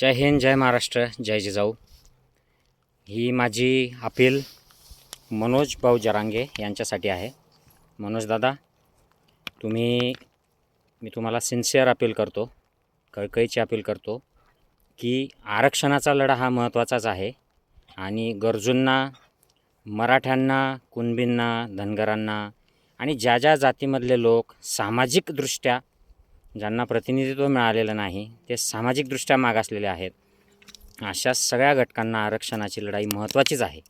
जय हिंद जय महाराष्ट्र जय जिजाऊ. ही माझी अपील मनोज भाऊ जरांगे यांच्यासाठी आहे. मनोज दादा तुम्ही मी तुम्हाला सिन्सिअर अपील करतो कळकळीची अपील करतो की आरक्षणाचा लढा हा महत्त्वाचाच आहे आणि गरजूंना मराठ्यांना कुणबींना धनगरांना आणि ज्या ज्या जातीमधले लोक सामाजिकदृष्ट्या ज्यांना प्रतिनिधित्व मिळालेलं नाही ते सामाजिकदृष्ट्या मागासलेले आहेत. अशा सगळ्या घटकांना आरक्षणाची लढाई महत्त्वाचीच आहे.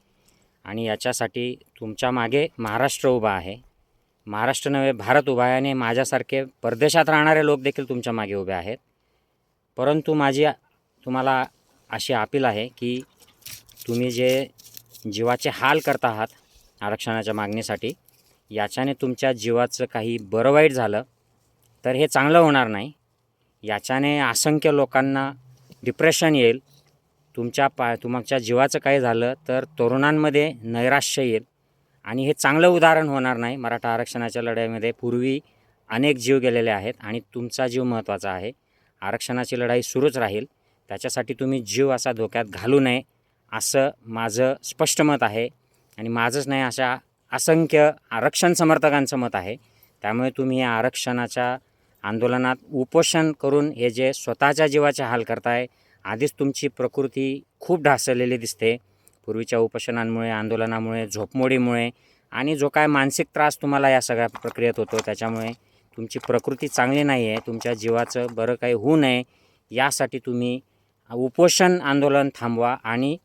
आणि याच्यासाठी तुमच्या मागे महाराष्ट्र उभा आहे. महाराष्ट्र नव्हे भारत उभा आहे आणि माझ्यासारखे परदेशात राहणारे लोक देखील तुमच्या मागे उभे आहेत. परंतु माझी तुम्हाला अशी अपील आहे की तुम्ही जे जीवाचे हाल करत आहात आरक्षणाच्या मागणीसाठी याच्याने तुमच्या जीवाचं काही बरं वाईट झालं तर हे चांगलं होणार नाही. याच्याने असंख्य लोकांना डिप्रेशन येईल. तुमच्या पा तुमच्या जीवाचं काही झालं तर तरुणांमध्ये नैराश्य येईल. आणि हे चांगलं उदाहरण होणार नाही मराठा आरक्षणाच्या लढाईमध्ये. पूर्वी अनेक जीव गेलेले आहेत आणि तुमचा जीव महत्त्वाचा आहे. आरक्षणाची लढाई सुरूच राहील. त्याच्यासाठी तुम्ही जीव असा धोक्यात घालू नये असं माझं स्पष्ट मत आहे. आणि माझंच नाही अशा असंख्य आरक्षण समर्थकांचं मत आहे. त्यामुळे तुम्ही या आरक्षणाच्या आंदोलनात उपोषण करून हे जे स्वतःच्या जीवाचे हाल करताय आधीच तुमची प्रकृती खूप ढासळलेली दिसते. पूर्वीच्या उपोषणांमुळे आंदोलनामुळे झोपमोडीमुळे आणि जो काय मानसिक त्रास तुम्हाला या सगळ्या प्रक्रियेत होतो त्याच्यामुळे तुमची प्रकृती चांगली नाही आहे तुमच्या जीवाचं बरं काही होऊ नये यासाठी तुम्ही उपोषण आंदोलन थांबवा आणि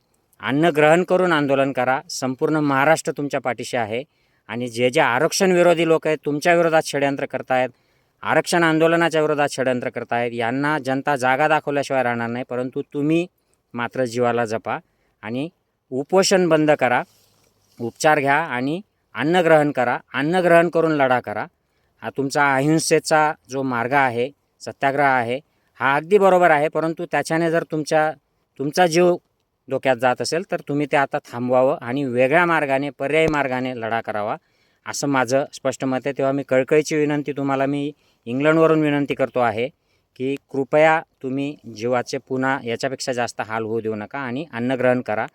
अन्न ग्रहण करून आंदोलन करा. संपूर्ण महाराष्ट्र तुमच्या पाठीशी आहे आणि जे जे आरक्षण विरोधी लोक आहेत तुमच्या विरोधात षडयंत्र करतायत आरक्षण आंदोलनाच्या विरोधात षडयंत्र करतायत. यांना जनता जागा दाखवल्याशिवाय राहणार नाही परंतु तुम्ही मात्र जीवाला जपा आणि उपोषण बंद करा उपचार घ्या आणि अन्न ग्रहण करा. अन्न ग्रहण करून लढा करा. हा तुमचा अहिंसेचा जो मार्ग आहे सत्याग्रह आहे हा अगदी बरोबर आहे परंतु त्याच्याने जर तुमच्या तुमचा जीव धोक्यात जात असेल तर तुम्ही ते आता थांबवावं आणि वेगळ्या मार्गाने पर्यायी मार्गाने लढा करावा. असं माझं स्पष्ट मत आहे. तेव्हा मी कळकळीची विनंती तुम्हाला मी इंग्लंडवरून विनंती करतो आहे की कृपया तुम्ही जीवाचे पुन्हा याच्यापेक्षा जास्त हाल होऊ देऊ नका आणि अन्नग्रहण करा.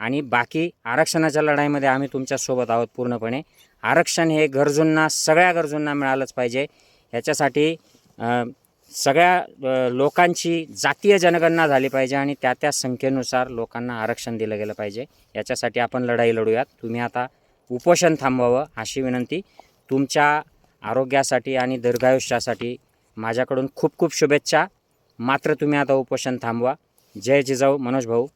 आणि बाकी आरक्षणाच्या लढाईमध्ये आम्ही तुमच्यासोबत आहोत पूर्णपणे. आरक्षण हे गरजूंना सगळ्या गरजूंना मिळालंच पाहिजे. याच्यासाठी सगळ्या लोकांची जातीय जनगणना झाली पाहिजे आणि त्या त्या संख्येनुसार लोकांना आरक्षण दिलं गेलं पाहिजे. याच्यासाठी आपण लढाई लढूयात. तुम्ही आता उपोषण थांबवावं अशी विनंती. तुमच्या आरोग्यासाठी आणि दीर्घायुष्यासाठी माझ्याकडून खूप खूप शुभेच्छा. मात्र तुम्ही आता उपोषण थांबवा. जय जिजाऊ मनोज भाऊ.